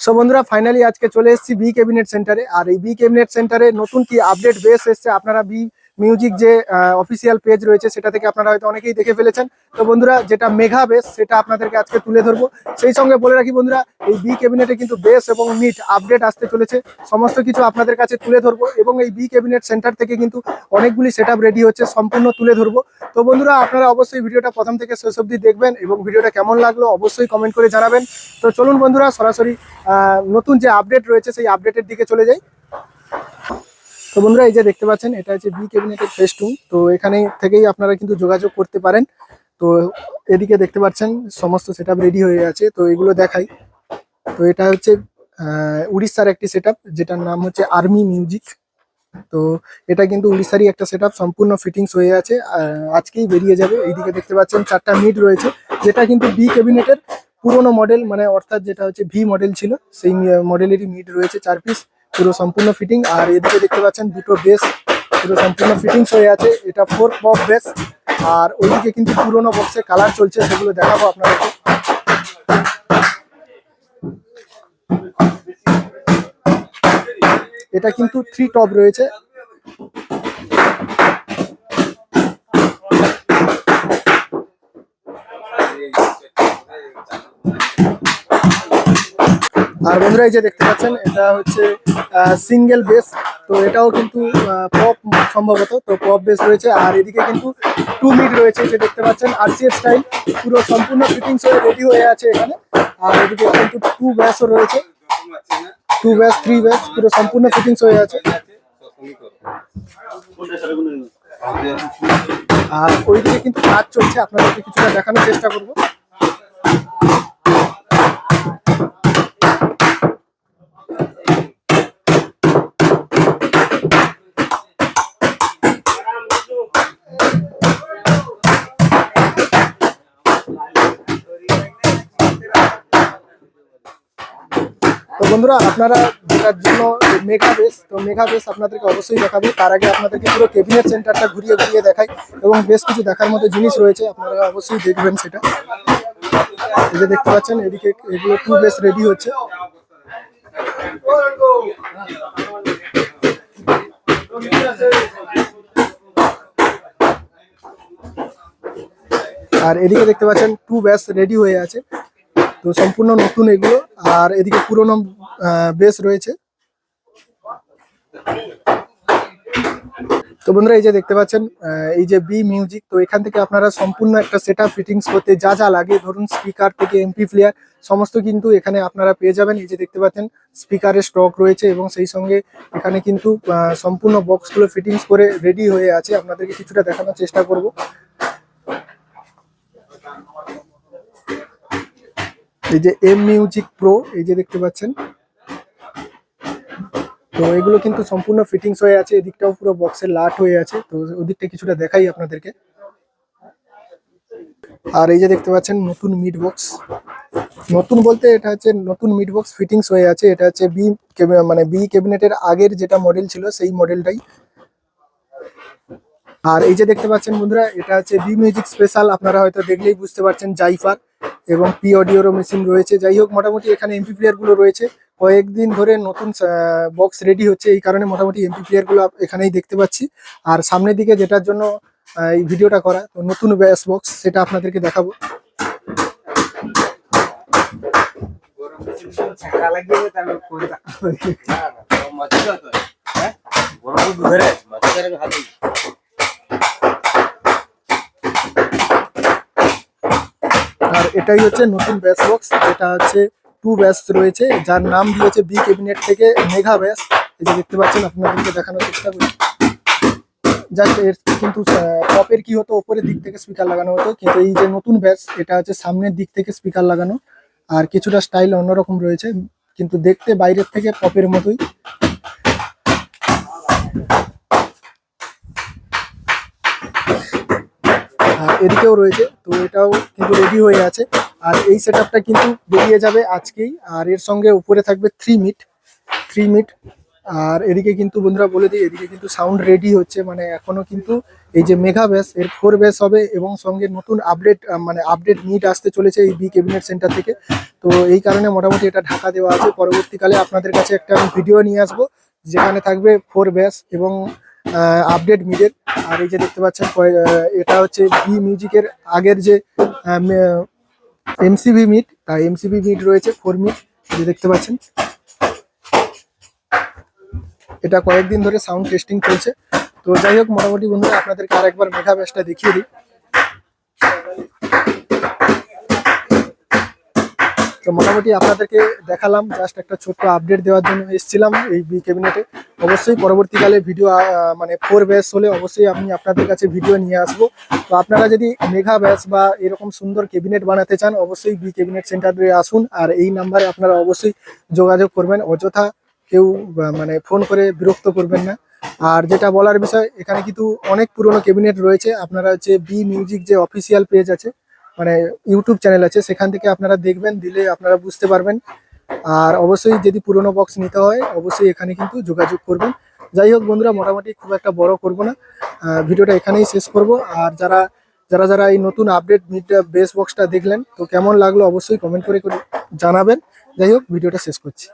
So বন্ধুরা finally আজকে চলে এসেছি বি ক্যাবিনেট সেন্টারে আর এই বি ক্যাবিনেট সেন্টারে নতুন কি আপডেট বেস এসছে, আপনারা বি মিউজিক যে অফিসিয়াল পেজ রয়েছে সেটা থেকে আপনারা হয়তো অনেকেই দেখে ফেলেছেন। তো বন্ধুরা, যেটা মেঘা বেস সেটা আপনাদেরকে আজকে তুলে ধরবো। সেই সঙ্গে বলে রাখি বন্ধুরা, এই বি ক্যাবিনেটে কিন্তু বেস এবং মিট আপডেট আসতে চলেছে। সমস্ত কিছু আপনাদের কাছে তুলে ধরবো এবং এই বি ক্যাবিনেট সেন্টার থেকে কিন্তু অনেকগুলি সেট রেডি হচ্ছে, সম্পূর্ণ তুলে ধরবো। তো বন্ধুরা, আপনারা অবশ্যই ভিডিওটা প্রথম থেকে শেষ অবধি দেখবেন এবং ভিডিওটা কেমন লাগল অবশ্যই কমেন্ট করে জানাবেন। তো চলুন বন্ধুরা, সরাসরি নতুন যে আপডেট রয়েছে, সেই আপডেটের দিকে চলে যাই। তো বন্ধুরা, এই যে দেখতে পাচ্ছেন, এটা হচ্ছে বি ক্যাবিনেটের ফেস টু তো এখানে থেকেই আপনারা কিন্তু যোগাযোগ করতে পারেন। তো এদিকে দেখতে পাচ্ছেন, সমস্ত সেট রেডি হয়ে আছে। তো এগুলো দেখাই। তো এটা হচ্ছে উড়িষ্যার একটি সেট যেটার নাম হচ্ছে আর্মি মিউজিক তো এটা কিন্তু উড়িষ্যারই একটা সেট সম্পূর্ণ ফিটিংস হয়ে আছে। আজকেই বেরিয়ে যাবে। এইদিকে দেখতে পাচ্ছেন, চারটা মিড রয়েছে, যেটা কিন্তু বি ক্যাবিনেটের পুরোনো মডেল মানে অর্থাৎ যেটা হচ্ছে ভি মডেল ছিল, সেই মডেলেরই মিড রয়েছে চার পিস পুরো সম্পূর্ণ ফিটিং আর এদিকে দেখতে পাচ্ছেন দুটো বেস পুরো সম্পূর্ণ ফিটিংস হয়ে আছে। এটা ফোর পপ বেস আর ওইদিকে কিন্তু পুরোনো বক্সে কালার চলছে, সেগুলো দেখাবো আপনাদেরকে। এটা কিন্তু থ্রি টপ রয়েছে। আর বন্ধুরা এই যে দেখতে পাচ্ছেন, এটা হচ্ছে সিঙ্গেল বেস তো এটাও কিন্তু পপ সম্ভবত, তো পপ বেস রয়েছে। আর এদিকে কিন্তু টু মিড রয়েছে যে দেখতে পাচ্ছেন আরসিএফ স্টাইল পুরো সম্পূর্ণ ফিটিংস হয়ে রেডি হয়ে আছে এখানে। আর এদিকে কিন্তু টু ব্যাসও রয়েছে। টু ব্যাস থ্রি ব্যাস পুরো সম্পূর্ণ ফিটিংস হয়ে আছে। আর ওইদিকে কিন্তু কাজ চলছে, আপনাদেরকে কিছুটা দেখানোর চেষ্টা করব। বন্ধুরা আপনারা যেটার জন্য মেঘা বেস তো মেঘা বেস আপনাদেরকে অবশ্যই দেখাবো। তার আগে আপনাদেরকে পুরো কেবিনেট সেন্টারটা ঘুরিয়ে ঘুরিয়ে দেখাই এবং বেশ কিছু দেখার মতো জিনিস রয়েছে, আপনারা অবশ্যই দেখবেন সেটা। এই যে দেখতে পাচ্ছেন, এদিকে এগুলো টু বেস রেডি হচ্ছে। আর এদিকে দেখতে পাচ্ছেন টু ব্যাস রেডি হয়ে আছে। তো সম্পূর্ণ নতুন এগুলো, আর এদিকে পুরোনো বেস রয়েছে। তো বন্ধুরা, এই যে দেখতে পাচ্ছেন এই যে বি মিউজিক তো এখান থেকে আপনারা সম্পূর্ণ একটা সেট আপ ফিটিংস করতে যা যা লাগে, ধরুন স্পিকার থেকে এমপি প্লেয়ার সমস্ত কিন্তু এখানে আপনারা পেয়ে যাবেন। এই যে দেখতে পাচ্ছেন স্পিকারের স্টক রয়েছে এবং সেই সঙ্গে এখানে কিন্তু সম্পূর্ণ বক্সগুলো ফিটিংস করে রেডি হয়ে আছে। আপনাদেরকে কিছুটা দেখানোর চেষ্টা করব। এই যে এম মিউজিক প্রো এই যে দেখতে পাচ্ছেন। তো এগুলো কিন্তু সম্পূর্ণ ফিটিংস হয়ে আছে, এদিকটাও পুরো বক্সের লাট হয়ে আছে। তো ওদিকটা কিছুটা দেখাই আপনাদেরকে। আর এই যে দেখতে পাচ্ছেন, নতুন মিড বক্স নতুন বলতে এটা হচ্ছে নতুন মিড বক্স ফিটিংস হয়ে আছে। এটা হচ্ছে বি মানে বি ক্যাবিনেটের আগের যেটা মডেল ছিল, সেই মডেলটাই আর এই যে দেখতে পাচ্ছেন বন্ধুরা, এটা হচ্ছে বি মিউজিক স্পেশাল আপনারা হয়তো দেখলেই বুঝতে পারছেন জাইফার এবং পি অডিওরও মেশিন রয়েছে। যাই হোক মোটামুটি এখানে এমপি প্লেয়ারগুলো রয়েছে। কয়েকদিন ধরে নতুন বক্স রেডি হচ্ছে। এই কারণে মোটামুটি এমপি প্লেয়ারগুলো এখানেই দেখতে পাচ্ছি। আর সামনের দিকে যেটার জন্য এই ভিডিওটা করা, তো নতুন ব্যাস বক্স সেটা আপনাদেরকে দেখাবো। ছাকা আর এটাই হচ্ছে নতুন ব্যাস বক্স এটা হচ্ছে টু ব্যাস রয়েছে, যার নাম দিয়েছে বি ক্যাবিনেট থেকে মেঘা ব্যাস। এই যে দেখতে পাচ্ছেন, আপনাদেরকে দেখানোর চেষ্টা করি। যাক, এর কিন্তু টপের কি হতো? ওপরের দিক থেকে স্পিকার লাগানো হতো। কিন্তু এই যে নতুন ব্যাস, এটা হচ্ছে সামনের দিক থেকে স্পিকার লাগানো। আর কিছুটা স্টাইল অন্যরকম রয়েছে। কিন্তু দেখতে বাইরের থেকে পপের মতোই। এদিকেও রয়েছে, তো এটাও কিন্তু রেডি হয়ে আছে। আর এই সেটআপটা কিন্তু বেরিয়ে যাবে আজকেই, আর এর সঙ্গে উপরে থাকবে থ্রি মিট থ্রি মিট আর এদিকে কিন্তু বন্ধুরা বলে দিই, এদিকে কিন্তু সাউন্ড রেডি হচ্ছে মানে এখনও কিন্তু এই যে মেঘা ব্যাস, এর ফোর ব্যাস হবে এবং সঙ্গে নতুন আপডেট মানে আপডেট নিট আসতে চলেছে এই বি ক্যাবিনেট সেন্টার থেকে। তো এই কারণে মোটামুটি এটা ঢাকা দেওয়া আছে। পরবর্তীকালে আপনাদের কাছে একটা ভিডিও নিয়ে আসব, যেখানে থাকবে ফোর ব্যাস এবং আপডেট মিডের আর এই যে দেখতে পাচ্ছেন এটা হচ্ছে বি মিউজিকের আগের যে এমসিবি মিট তা এমসিবি মিট রয়েছে ফোর মিট যে দেখতে পাচ্ছেন। এটা কয়েকদিন ধরে সাউন্ড টেস্টিং চলছে। তো যাই হোক, মোটামুটি বন্ধুরা, আপনাদেরকে আরেকবার মেঘা ব্যাসটা দেখিয়ে দিই। তো মোটামুটি আপনাদেরকে দেখালাম জাস্ট একটা ছোট্ট আপডেট দেওয়ার জন্য এসেছিলাম এই বি ক্যাবিনেটে অবশ্যই পরবর্তীকালে ভিডিও মানে ফোর ব্যাস হলে অবশ্যই আমি আপনাদের কাছে ভিডিও নিয়ে আসব। তো আপনারা যদি মেঘা ব্যাস বা এরকম সুন্দর ক্যাবিনেট বানাতে চান, অবশ্যই বি ক্যাবিনেট সেন্টারে আসুন। আর এই নাম্বারে আপনারা অবশ্যই যোগাযোগ করবেন। অযথা কেউ মানে ফোন করে বিরক্ত করবেন না। আর যেটা বলার বিষয়, এখানে কিন্তু অনেক পুরনো ক্যাবিনেট রয়েছে। আপনারা হচ্ছে বি মিউজিক যে অফিসিয়াল পেজ আছে মানে ইউটিউব চ্যানেল আছে, সেখান থেকে আপনারা দেখবেন, দিলে আপনারা বুঝতে পারবেন। আর অবশ্যই যদি পুরনো বক্স নিতে হয়, অবশ্যই এখানে কিন্তু যোগাযোগ করবেন। যাই হোক বন্ধুরা, মোটামুটি খুব একটা বড় করব না। ভিডিওটা এখানেই শেষ করব। আর যারা যারা যারা এই নতুন আপডেট মিড বেস বক্সটা দেখলেন, তো কেমন লাগল অবশ্যই কমেন্ট করে করে জানাবেন। যাই হোক, ভিডিওটা শেষ করছি।